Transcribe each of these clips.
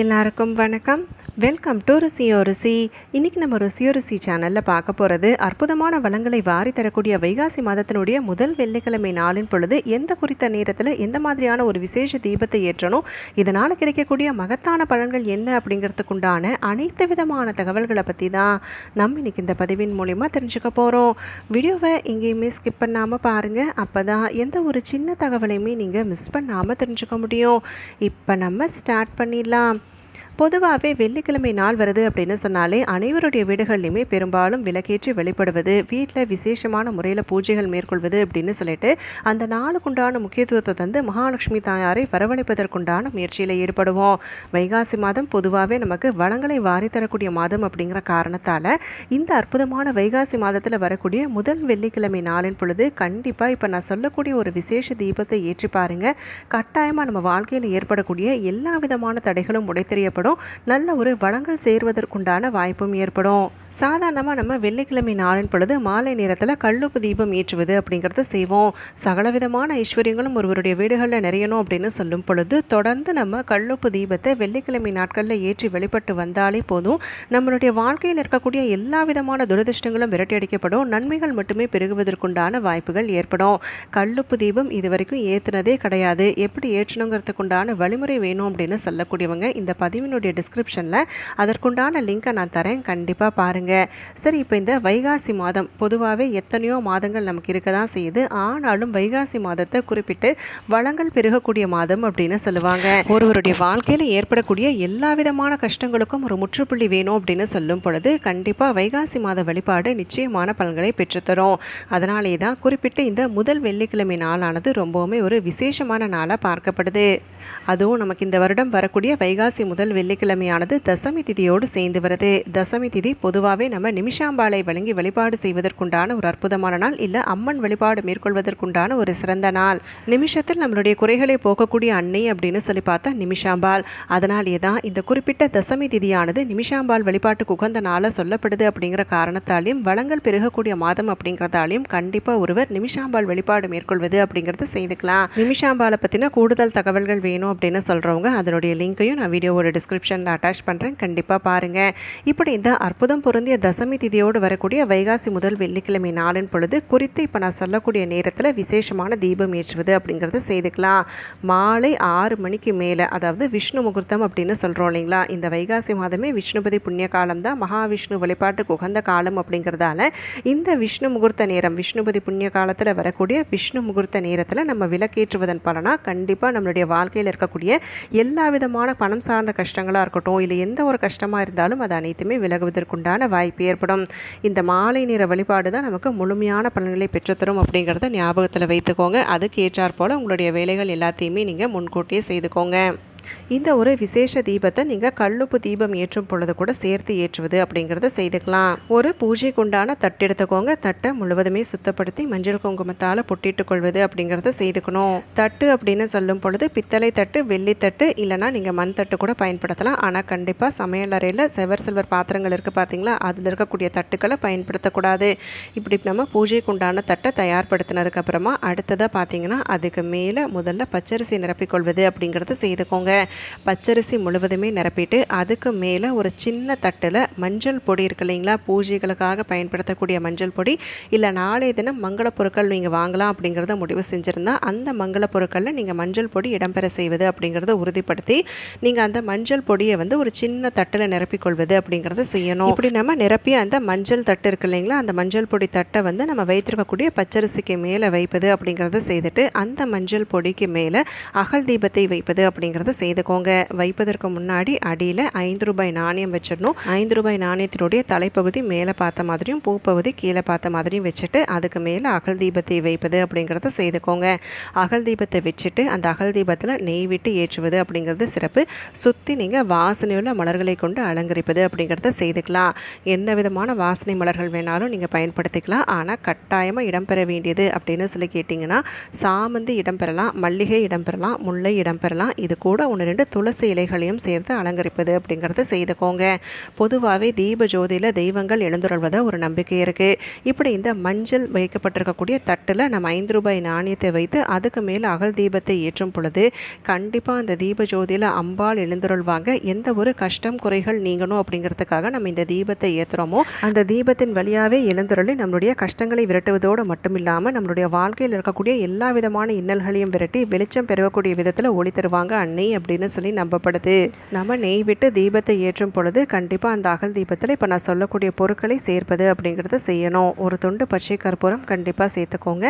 எல்லாருக்கும் வணக்கம். Welcome to ருசியோ ருசி. இன்னைக்கு நம்ம ருசியோ ருசி சேனலில் பார்க்க போகிறது அற்புதமான வளங்களை வாரி தரக்கூடிய வைகாசி மாதத்தினுடைய முதல் வெள்ளிக்கிழமை நாளின் பொழுது எந்த குறித்த நேரத்தில் எந்த மாதிரியான ஒரு விசேஷ தீபத்தை ஏற்றணும் இதனால் கிடைக்கக்கூடிய மகத்தான பலன்கள் என்ன அப்படிங்கிறதுக்குண்டான அனைத்து விதமான தகவல்களை பற்றி தான் நம்ம இன்றைக்கி இந்த பதிவின் மூலிமா தெரிஞ்சுக்க போகிறோம் வீடியோவை எங்கேயுமே ஸ்கிப் பண்ணாமல் பாருங்கள் அப்போ தான் எந்த ஒரு சின்ன தகவலையுமே நீங்கள் மிஸ் பண்ணாமல் தெரிஞ்சுக்க முடியும். இப்போ நம்ம ஸ்டார்ட் பண்ணிடலாம். பொதுவாகவே வெள்ளிக்கிழமை நாள் வருது அப்படின்னு சொன்னாலே அனைவருடைய வீடுகள்லையுமே பெரும்பாலும் விளக்கேற்றி வெளிப்படுவது வீட்டில் விசேஷமான முறையில் பூஜைகள் மேற்கொள்வது அப்படின்னு சொல்லிட்டு அந்த நாளுக்குண்டான முக்கியத்துவத்தை தந்து மகாலட்சுமி தாயாரை வரவழைப்பதற்குண்டான முயற்சியில் ஈடுபடுவோம். வைகாசி மாதம் பொதுவாகவே நமக்கு வளங்களை வாரி தரக்கூடிய மாதம் அப்படிங்கிற காரணத்தால் இந்த அற்புதமான வைகாசி மாதத்தில் வரக்கூடிய முதல் வெள்ளிக்கிழமை நாளின் பொழுது கண்டிப்பாக இப்போ நான் சொல்லக்கூடிய ஒரு விசேஷ தீபத்தை ஏற்றி பாருங்க. கட்டாயமாக நம்ம வாழ்க்கையில் ஏற்படக்கூடிய எல்லா விதமான தடைகளும் உடைத்தெறியப்படும் நல்ல ஒரு வளங்கள் சேர்வதற்குண்டான வாய்ப்பும் ஏற்படும். சாதாரணமாக நம்ம வெள்ளிக்கிழமை நாளின் பொழுது மாலை நேரத்தில் கல்லுப்பு தீபம் ஏற்றுவது அப்படிங்கிறத செய்வோம். சகலவிதமான ஐஸ்வர்யங்களும் ஒருவருடைய வீடுகளில் நிறையணும் அப்படின்னு சொல்லும் பொழுது தொடர்ந்து நம்ம கல்லுப்பு தீபத்தை வெள்ளிக்கிழமை நாட்களில் ஏற்றி வெளிப்பட்டு வந்தாலே போதும். நம்மளுடைய வாழ்க்கையில் இருக்கக்கூடிய எல்லா விதமான துரதிருஷ்டங்களும் விரட்டியடிக்கப்படும் நன்மைகள் மட்டுமே பெருகுவதற்குண்டான வாய்ப்புகள் ஏற்படும். கல்லுப்பு தீபம் இது வரைக்கும் ஏற்றுனதே கிடையாது. எப்படி ஏற்றணுங்கிறதுக்குண்டான வழிமுறை வேணும் அப்படின்னு சொல்லக்கூடியவங்க இந்த பதிவினுடைய டிஸ்கிரிப்ஷனில் அதற்குண்டான லிங்க்கை நான் தரேன். கண்டிப்பாக பாருங்கள் சரி இப்போ இந்த வைகாசி மாதம் பொதுவாகவே எத்தனையோ மாதங்கள் நமக்கு இருக்க தான் செய்யுது. ஆனாலும் வைகாசி மாதத்தை குறிப்பிட்டு வளங்கள் பெருகக்கூடிய மாதம் அப்படின்னு சொல்லுவாங்க. ஒருவருடைய வாழ்க்கையில் ஏற்படக்கூடிய எல்லா விதமான கஷ்டங்களுக்கும் ஒரு முற்றுப்புள்ளி வேணும் அப்படின்னு சொல்லும் பொழுது கண்டிப்பாக வைகாசி மாத வழிபாடு நிச்சயமான பலன்களை பெற்றுத்தரும். அதனாலே தான் குறிப்பிட்டு இந்த முதல் வெள்ளிக்கிழமை நாளானது ரொம்பவுமே ஒரு விசேஷமான நாளாக பார்க்கப்படுது. அதுவும் நமக்கு இந்த வருடம் வரக்கூடிய வைகாசி முதல் வெள்ளிக்கிழமையானது தசமி திதியோடு சேர்ந்து வருது. தசமி திதி பொதுவாகவே நம்ம நிமிஷாம்பாலை வழங்கி வழிபாடு செய்வதற்குண்டான ஒரு அற்புதமான நாள். இல்லை அம்மன் வழிபாடு மேற்கொள்வதற்குண்டான ஒரு சிறந்த நாள். நிமிஷத்தில் நம்மளுடைய குறைகளை போக்கக்கூடிய அன்னை அப்படின்னு சொல்லி பார்த்தா நிமிஷாம்பாள் அதனாலேயே தான் இந்த குறிப்பிட்ட தசமி திதியானது நிமிஷாம்பாள் வழிபாட்டுக்கு உகந்த நாளாக சொல்லப்படுது அப்படிங்கிற காரணத்தாலையும் வளங்கள் பெருகக்கூடிய மாதம் அப்படிங்கிறதாலையும் கண்டிப்பாக ஒருவர் நிமிஷாம்பாள் வழிபாடு மேற்கொள்வது அப்படிங்கிறத செய்துக்கலாம். நிமிஷாம்பாலை பற்றின கூடுதல் தகவல்கள் வேணும் அப்படின்னு சொல்கிறவங்க அதனுடைய லிங்க்கையும் நான் வீடியோவோட டிஸ்கிரிப்ஷனில் அட்டாச் பண்ணுறேன் கண்டிப்பாக பாருங்கள் இப்படி இந்த அற்புதம் பொருந்திய தசமி திதியோடு வரக்கூடிய வைகாசி முதல் வெள்ளிக்கிழமை நாளின் பொழுது குறித்து இப்போ நான் சொல்லக்கூடிய நேரத்தில் விசேஷமான தீபம் ஏற்றுவது அப்படிங்கிறத செய்துக்கலாம். மாலை ஆறு மணிக்கு மேலே அதாவது விஷ்ணு முகூர்த்தம் அப்படின்னு சொல்கிறோம் இல்லைங்களா? இந்த வைகாசி மாதமே விஷ்ணுபதி புண்ணிய காலம் தான். மகாவிஷ்ணு வழிபாட்டுக்கு உகந்த காலம் அப்படிங்கிறதால இந்த விஷ்ணு முகூர்த்த நேரம் விஷ்ணுபதி புண்ணிய காலத்தில் வரக்கூடிய விஷ்ணு முகூர்த்த நேரத்தில் நம்ம விளக்கேற்றுவதன் பலனாக கண்டிப்பாக நம்மளுடைய வாழ்க்கையில் இருக்கக்கூடிய எல்லா விதமான பணம் சார்ந்த கஷ்டங்களாக இருக்கட்டும் இல்லை எந்த ஒரு கஷ்டமாக இருந்தாலும் அது அனைத்துமே விலகுவதற்குண்டான வாய்ப்பு ஏற்படும். இந்த மாலை நேர வழிபாடு தான் நமக்கு முழுமையான பலன்களை பெற்றுத்தரும் அப்படிங்கிறத ஞாபகத்தில் வைத்துக்கோங்க. அதுக்கு ஏற்றாற்போல் உங்களுடைய வேலைகள் எல்லாத்தையுமே நீங்கள் முன்கூட்டியே செய்துக்கோங்க. இந்த ஒரு விசேஷ தீபத்தை நீங்கள் கல்லுப்பு தீபம் ஏற்றும் பொழுது கூட சேர்த்து ஏற்றுவது அப்படிங்கிறத செய்துக்கலாம். ஒரு பூஜைக்கு உண்டான தட்டு எடுத்துக்கோங்க. தட்டை முழுவதுமே சுத்தப்படுத்தி மஞ்சள் குங்குமத்தால் பொட்டிட்டு கொள்வது அப்படிங்கிறத செய்துக்கணும். தட்டு அப்படின்னு சொல்லும் பொழுது பித்தளை தட்டு வெள்ளி தட்டு இல்லைனா நீங்கள் மண் தட்டு கூட பயன்படுத்தலாம். ஆனால் கண்டிப்பாக சமையல் அறையில் செவர் சில்வர் பாத்திரங்கள் இருக்குது பார்த்தீங்களா அதில் இருக்கக்கூடிய தட்டுக்களை பயன்படுத்தக்கூடாது. இப்படி நம்ம பூஜைக்கு உண்டான தட்டை தயார்படுத்தினதுக்கப்புறமா அடுத்ததாக பார்த்தீங்கன்னா அதுக்கு மேலே முதல்ல பச்சரிசி நிரப்பிக்கொள்வது அப்படிங்கிறத செய்துக்கோங்க. பச்சரிசி முழுவதுமே நிரப்பிட்டு அதுக்கு மேலே ஒரு சின்ன தட்டில் மஞ்சள் பொடி இருக்கு இல்லைங்களா? பூஜைகளுக்காக பயன்படுத்தக்கூடிய மஞ்சள் பொடி. இல்லை நாளைய தினம் மங்கள பொருட்கள் நீங்கள் வாங்கலாம் அப்படிங்கிறத முடிவு செஞ்சுருந்தா அந்த மங்கள பொருட்களில் நீங்கள் மஞ்சள் பொடி இடம்பெற செய்வது அப்படிங்கிறத உறுதிப்படுத்தி நீங்கள் அந்த மஞ்சள் பொடியை வந்து ஒரு சின்ன தட்டில் நிரப்பிக்கொள்வது அப்படிங்கிறத செய்யணும். இப்படி நம்ம நிரப்பி அந்த மஞ்சள் தட்டு இருக்கு இல்லைங்களா? அந்த மஞ்சள் பொடி தட்டை வந்து நம்ம வைத்திருக்கக்கூடிய பச்சரிசிக்கு மேலே வைப்பது அப்படிங்கிறத செய்துட்டு அந்த மஞ்சள் பொடிக்கு மேலே அகல் தீபத்தை வைப்பது அப்படிங்கிறத செய்துக்கோங்க. வைப்பதற்கு முன்னாடி அடியில் ஐந்து ரூபாய் நாணயம் வச்சிடணும். ஐந்து ரூபாய் நாணயத்தினுடைய தலைப்பகுதி மேலே பார்த்த மாதிரியும் பூப்பகுதி கீழே பார்த்த மாதிரியும் வச்சுட்டு அதுக்கு மேலே அகல் தீபத்தை வைப்பது அப்படிங்கிறத செய்துக்கோங்க. அகல் தீபத்தை வச்சுட்டு அந்த அகல் தீபத்தில் நெய் விட்டு ஏற்றுவது அப்படிங்கிறது சிறப்பு. சுற்றி நீங்கள் வாசனையுள்ள மலர்களை கொண்டு அலங்கரிப்பது அப்படிங்கிறத செய்துக்கலாம். என்ன விதமான வாசனை மலர்கள் வேணாலும் நீங்கள் பயன்படுத்திக்கலாம். ஆனால் கட்டாயமாக இடம்பெற வேண்டியது அப்படின்னு சொல்லி கேட்டிங்கன்னா சாமந்தி இடம்பெறலாம் மல்லிகை இடம்பெறலாம் முல்லை இடம்பெறலாம் இது கூட ஒன்று ரெண்டு துளசி இலைகளையும் சேர்த்து அலங்கரிப்பது அப்படிங்கிறத செய்துக்கோங்க. பொதுவாகவே தீப ஜோதியில் தெய்வங்கள் எழுந்துருள்வத ஒரு நம்பிக்கை இருக்குது இப்படி இந்த மஞ்சள் வைக்கப்பட்டிருக்கக்கூடிய தட்டில் நம்ம ஐந்து ரூபாய் நாணயத்தை வைத்து அதுக்கு மேலே அகல் தீபத்தை ஏற்றும் பொழுது கண்டிப்பாக அந்த தீப ஜோதியில் அம்பாள் எழுந்துருள்வாங்க எந்த ஒரு கஷ்டம் குறைகள் நீங்கணும் அப்படிங்கிறதுக்காக நம்ம இந்த தீபத்தை ஏற்றுறோமோ அந்த தீபத்தின் வழியாகவே எழுந்துருளி நம்மளுடைய கஷ்டங்களை விரட்டுவதோடு மட்டும் இல்லாமல் நம்மளுடைய வாழ்க்கையில் இருக்கக்கூடிய எல்லா விதமான இன்னல்களையும் விரட்டி வெளிச்சம் பெறக்கூடிய விதத்தில் ஒளி தருவாங்க அன்னை அப்படின்னு சொல்லி நம்பப்படுது. நம்ம நெய் விட்டு தீபத்தை ஏற்றும் பொழுது கண்டிப்பாக அந்த அகல் தீபத்தில் இப்போ நான் சொல்லக்கூடிய பொருட்களை சேர்ப்பது அப்படிங்கிறத செய்யணும். ஒரு துண்டு பச்சை கற்பூரம் கண்டிப்பாக சேர்த்துக்கோங்க.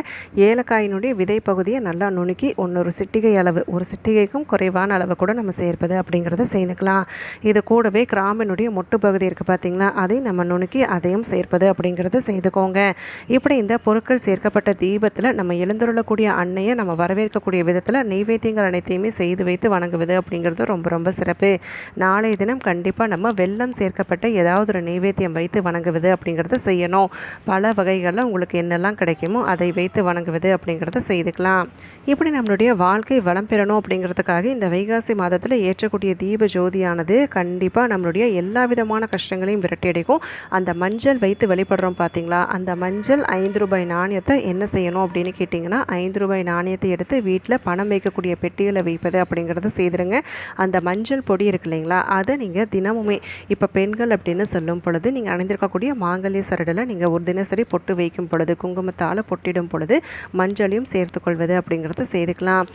ஏலக்காயினுடைய விதை பகுதியை நல்லா நுணுக்கி ஒன்று ஒரு சிட்டிகை அளவு ஒரு சிட்டிகைக்கும் குறைவான அளவு கூட நம்ம சேர்ப்பது அப்படிங்கிறத செய்துக்கலாம் இது கூடவே கிராமினுடைய மொட்டு பகுதி இருக்குது பார்த்திங்களா அதை நம்ம நுணுக்கி அதையும் சேர்ப்பது அப்படிங்கிறத செய்துக்கோங்க இப்படி இந்த பொருட்கள் சேர்க்கப்பட்ட தீபத்தில் நம்ம எழுந்துள்ளக்கூடிய அன்னையை நம்ம வரவேற்கக்கூடிய விதத்தில் நெய்வேத்தியங்கள் அனைத்தையுமே செய்து வைத்து வணங்குவது அப்படிங்கிறது ரொம்ப ரொம்ப சிறப்பு. நாளைய தினம் கண்டிப்பாக நம்ம வெள்ளம் சேர்க்கப்பட்ட ஏதாவது ஒரு நைவேத்தியம் வைத்து வணங்குவது அப்படிங்கிறத செய்யணும். பல வகைகளில் உங்களுக்கு என்னெல்லாம் கிடைக்குமோ அதை வைத்து வணங்குவது அப்படிங்கிறத செய்துக்கலாம். இப்படி நம்மளுடைய வாழ்க்கை வளம் பெறணும் அப்படிங்கிறதுக்காக இந்த வைகாசி மாதத்தில் ஏற்றக்கூடிய தீப ஜோதியானது கண்டிப்பாக நம்மளுடைய எல்லா விதமான கஷ்டங்களையும் விரட்டியடிக்கும் அந்த மஞ்சள் வைத்து வழிபடுறோம் பார்த்தீங்களா அந்த மஞ்சள் ஐந்து ரூபாய் நாணயத்தை என்ன செய்யணும் அப்படின்னு கேட்டிங்கன்னா ஐந்து ரூபாய் நாணயத்தை எடுத்து வீட்டில் பணம் வைக்கக்கூடிய பெட்டிகளை வைப்பது அப்படிங்கிறத செய்திருங்க. அந்த மஞ்சள் பொடி இருக்கு இல்லைங்களா அதை நீங்கள் தினமுமே இப்போ பெண்கள் அப்படின்னு சொல்லும் பொழுது நீங்கள் அணிந்திருக்கக்கூடிய மாங்கல்ய சரடலை நீங்கள் ஒரு தினசரி பொட்டு வைக்கும் பொழுது குங்குமத்தால் பொட்டிடும் பொழுது மஞ்சளையும் சேர்த்துக்கொள்வது அப்படிங்கிறத செய்துக்கலாம்.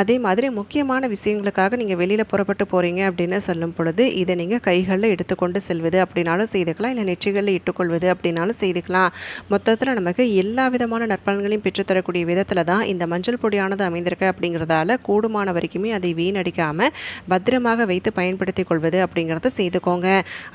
அதே மாதிரி முக்கியமான விஷயங்களுக்காக நீங்கள் வெளியில் புறப்பட்டு போகிறீங்க அப்படின்னு சொல்லும் பொழுது இதை நீங்கள் கைகளில் எடுத்துக்கொண்டு செல்வது அப்படின்னாலும் செய்துக்கலாம். இல்லை நெற்றிகளில் இட்டுக்கொள்வது அப்படின்னாலும் செய்துக்கலாம். மொத்தத்தில் நமக்கு எல்லா விதமான நற்பலன்களையும் பெற்றுத்தரக்கூடிய விதத்தில் தான் இந்த மஞ்சள் பொடியானது அமைந்திருக்கு அப்படிங்கிறதால கூடுமான வரைக்குமே அதை வீணடிக்காமல் பத்திரமாக வைத்து பயன்படுத்தி கொள்வது அப்படிங்கிறத செய்துக்கோங்க.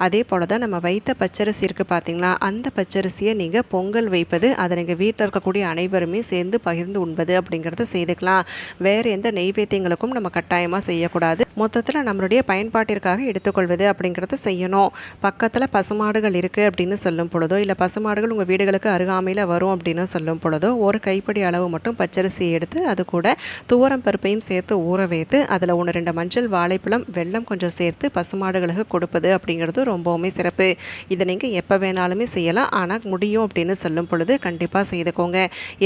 அதே போல் தான் நம்ம வைத்த பச்சரிசி இருக்குது பார்த்தீங்களா அந்த பச்சரிசியை நீங்கள் பொங்கல் வைப்பது அதை நீங்கள் வீட்டில் இருக்கக்கூடிய அனைவருமே சேர்ந்து பகிர்ந்து உண்பது அப்படிங்கிறத செய்துக்கலாம். வேறு எந்த நெய்வேத்தியங்களுக்கும் நம்ம கட்டாயமாக செய்யக்கூடாது. மொத்தத்தில் நம்மளுடைய பயன்பாட்டிற்காக எடுத்துக்கொள்வது அப்படிங்கிறத செய்யணும். பக்கத்தில் பசுமாடுகள் இருக்குது அப்படின்னு சொல்லும் பொழுதோ இல்லை பசுமாடுகள் உங்கள் வீடுகளுக்கு அருகாமையில் வரும் அப்படின்னு சொல்லும் பொழுதோ ஒரு கைப்பிடி அளவு மட்டும் பச்சரிசியை எடுத்து அது கூட துவரம் பருப்பையும் சேர்த்து ஊற வைத்து அதில் ஒன்று ரெண்டு மஞ்சள் வாழைப்பழம் வெள்ளம் கொஞ்சம் சேர்த்து பசுமாடுகளுக்கு கொடுப்பது அப்படிங்கிறது ரொம்பவுமே சிறப்பு. இதை நீங்கள் எப்போ வேணாலுமே செய்யலாம். ஆனால் முடியும் அப்படின்னு சொல்லும் பொழுது கண்டிப்பாக செய்துக்கோங்க.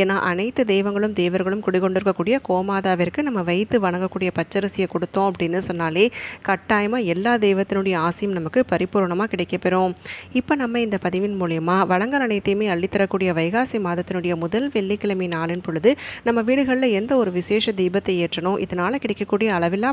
ஏன்னா அனைத்து தெய்வங்களும் தேவர்களும் குடிகொண்டிருக்கக்கூடிய கோமாதாவிற்கு நம்ம வைத்து வணங்கக்கூடிய பச்சரிசியை கொடுத்தோம் அப்படின்னு சொன்னாலே கட்டாயமாக எல்லா தெய்வத்தினுடைய ஆசையும் நமக்கு பரிபூர்ணமாக கிடைக்கப்பெறும். இப்போ நம்ம இந்த பதிவின் மூலயமா வளங்கள் அனைத்தையுமே அள்ளித்தரக்கூடிய வைகாசி மாதத்தினுடைய முதல் வெள்ளிக்கிழமை நாளின் பொழுது நம்ம வீடுகளில் எந்த ஒரு விசேஷ தீபத்தை ஏற்றணும் இதனால் கிடைக்கக்கூடிய அளவில்லா